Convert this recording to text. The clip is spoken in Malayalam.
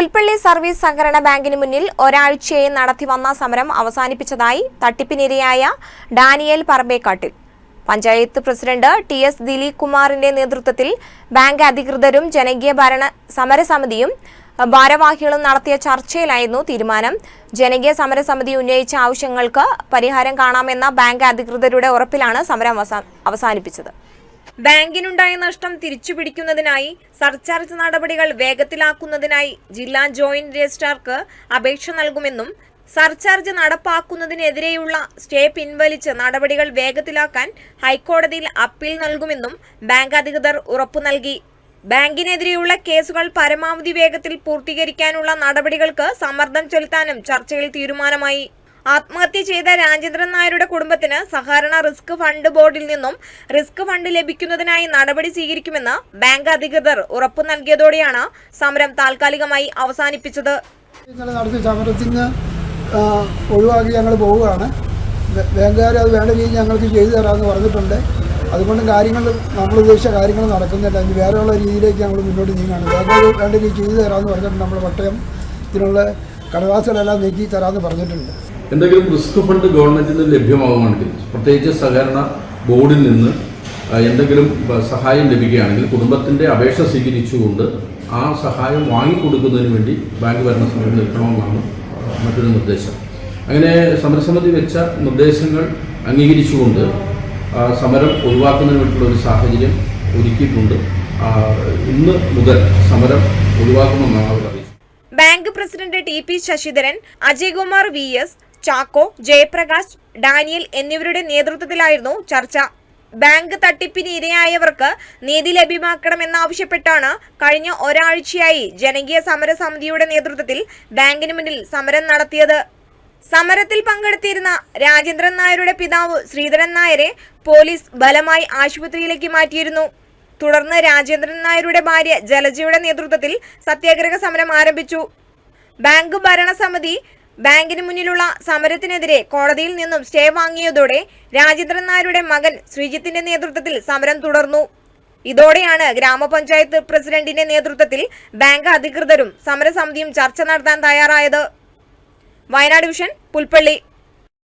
പുൽപ്പള്ളി സർവീസ് സഹകരണ ബാങ്കിന് മുന്നിൽ ഒരാഴ്ചയായി നടത്തിവന്ന സമരം അവസാനിപ്പിച്ചതായി തട്ടിപ്പിനിരയായ Daniel Parambekkattil. Panchayat president T S Dileep കുമാറിന്റെ നേതൃത്വത്തിൽ ബാങ്ക് അധികൃതരും ജനകീയ ഭരണ സമരസമിതിയും ഭാരവാഹികളും നടത്തിയ ചർച്ചയിലായിരുന്നു തീരുമാനം. ജനകീയ സമരസമിതി ഉന്നയിച്ച ആവശ്യങ്ങൾക്ക് പരിഹാരം കാണാമെന്ന ബാങ്ക് അധികൃതരുടെ ഉറപ്പിലാണ് സമരം അവസാനിപ്പിച്ചത്. ബാങ്കിനുണ്ടായ നഷ്ടം തിരിച്ചുപിടിക്കുന്നതിനായി സർചാർജ് നടപടികൾ വേഗത്തിലാക്കുന്നതിനായി ജില്ലാ ജോയിന്റ് രജിസ്ട്രാർക്ക് അപേക്ഷ നൽകുമെന്നും സർചാർജ് നടപ്പാക്കുന്നതിനെതിരെയുള്ള സ്റ്റേ പിൻവലിച്ച് നടപടികൾ വേഗത്തിലാക്കാൻ ഹൈക്കോടതിയിൽ അപ്പീൽ നൽകുമെന്നും ബാങ്ക് അധികൃതർ ഉറപ്പു നൽകി. ബാങ്കിനെതിരെയുള്ള കേസുകൾ പരമാവധി വേഗത്തിൽ പൂർത്തീകരിക്കാനുള്ള നടപടികൾക്ക് സമ്മർദ്ദം ചെലുത്താനും ചർച്ചയിൽ തീരുമാനമായി. ആത്മഹത്യ ചെയ്ത രാജേന്ദ്രൻ നായരുടെ കുടുംബത്തിന് സഹകരണ റിസ്ക് ഫണ്ട് ബോർഡിൽ നിന്നും റിസ്ക് ഫണ്ട് ലഭിക്കുന്നതിനായി നടപടി സ്വീകരിക്കുമെന്ന് ബാങ്ക് അധികൃതർ ഉറപ്പു നൽകിയതോടെയാണ് സമരം താൽക്കാലികമായി അവസാനിപ്പിച്ചത്. ഒഴിവാക്കി ഞങ്ങൾ പോവുകയാണ്. ബാങ്കുകാർ അത് വേണ്ട രീതിയിൽ ഞങ്ങൾക്ക് ചെയ്തു തരാമെന്ന് പറഞ്ഞിട്ടുണ്ട്. അതുകൊണ്ട് കാര്യങ്ങൾ നമ്മൾ ഉദ്ദേശിച്ച കാര്യങ്ങൾ നടക്കുന്നില്ല. ഇനി വേറെയുള്ള രീതിയിലേക്ക് ഞങ്ങൾ മുന്നോട്ട് നീങ്ങുകയാണ് ബാങ്കുകാർ വേണ്ട രീതിയിൽ ചെയ്തു തരാമെന്ന് പറഞ്ഞിട്ടുണ്ട്. നമ്മൾ പട്ടയം ഇതിനുള്ള കടലാസുകളെല്ലാം നീക്കി തരാമെന്ന് പറഞ്ഞിട്ടുണ്ട്. എന്തെങ്കിലും റിസ്ക് ഫണ്ട് ഗവൺമെന്റിന് ലഭ്യമാവുകയാണെങ്കിൽ പ്രത്യേകിച്ച് സഹകരണ ബോർഡിൽ നിന്ന് എന്തെങ്കിലും സഹായം ലഭിക്കുകയാണെങ്കിൽ കുടുംബത്തിന്റെ അപേക്ഷ സ്വീകരിച്ചുകൊണ്ട് ആ സഹായം വാങ്ങിക്കൊടുക്കുന്നതിന് വേണ്ടി ബാങ്ക് ഭരണസമിതി നിൽക്കണമെന്നാണ് മറ്റൊരു നിർദ്ദേശം. അങ്ങനെ സമരസമിതി വെച്ച നിർദ്ദേശങ്ങൾ അംഗീകരിച്ചുകൊണ്ട് സമരം ഒഴിവാക്കുന്നതിന് വേണ്ടിയിട്ടുള്ള ഒരു സാഹചര്യം ഒരുക്കിയിട്ടുണ്ട്. ഇന്ന് മുതൽ സമരം ഒഴിവാക്കുമെന്നാണ് അവർ അറിയിച്ചത്. Bank president T P Sasidharan Ajaykumar V S Chacko Jayaprakash Daniel എന്നിവരുടെ നേതൃത്വത്തിലായിരുന്നു ചർച്ച. ബാങ്ക് തട്ടിപ്പിന് ഇരയായവർക്ക് നീതി ലഭ്യമാക്കണമെന്നാവശ്യപ്പെട്ടാണ് കഴിഞ്ഞ ഒരാഴ്ചയായി ജനകീയ സമര സമിതിയുടെ നേതൃത്വത്തിൽ ബാങ്കിന് മുന്നിൽ സമരം നടത്തിയത്. സമരത്തിൽ പങ്കെടുത്തിരുന്ന രാജേന്ദ്രൻ നായരുടെ പിതാവ് ശ്രീധരൻ നായരെ പോലീസ് ബലമായി ആശുപത്രിയിലേക്ക് മാറ്റിയിരുന്നു. തുടർന്ന് രാജേന്ദ്രൻ നായരുടെ ഭാര്യ ജലജയുടെ നേതൃത്വത്തിൽ സത്യാഗ്രഹ സമരം ആരംഭിച്ചു. ബാങ്ക് ഭരണസമിതി ബാങ്കിന് മുന്നിലുള്ള സമരത്തിനെതിരെ കോടതിയിൽ നിന്നും സ്റ്റേ വാങ്ങിയതോടെ രാജേന്ദ്രൻ നായരുടെ മകൻ ശ്രീജിത്തിന്റെ നേതൃത്വത്തിൽ സമരം തുടർന്നു. ഇതോടെയാണ് ഗ്രാമപഞ്ചായത്ത് പ്രസിഡന്റിന്റെ നേതൃത്വത്തിൽ ബാങ്ക് അധികൃതരും സമരസമിതിയും ചർച്ച നടത്താൻ തയ്യാറായത്. വയനാട് വിഷൻ പുൽപ്പള്ളി.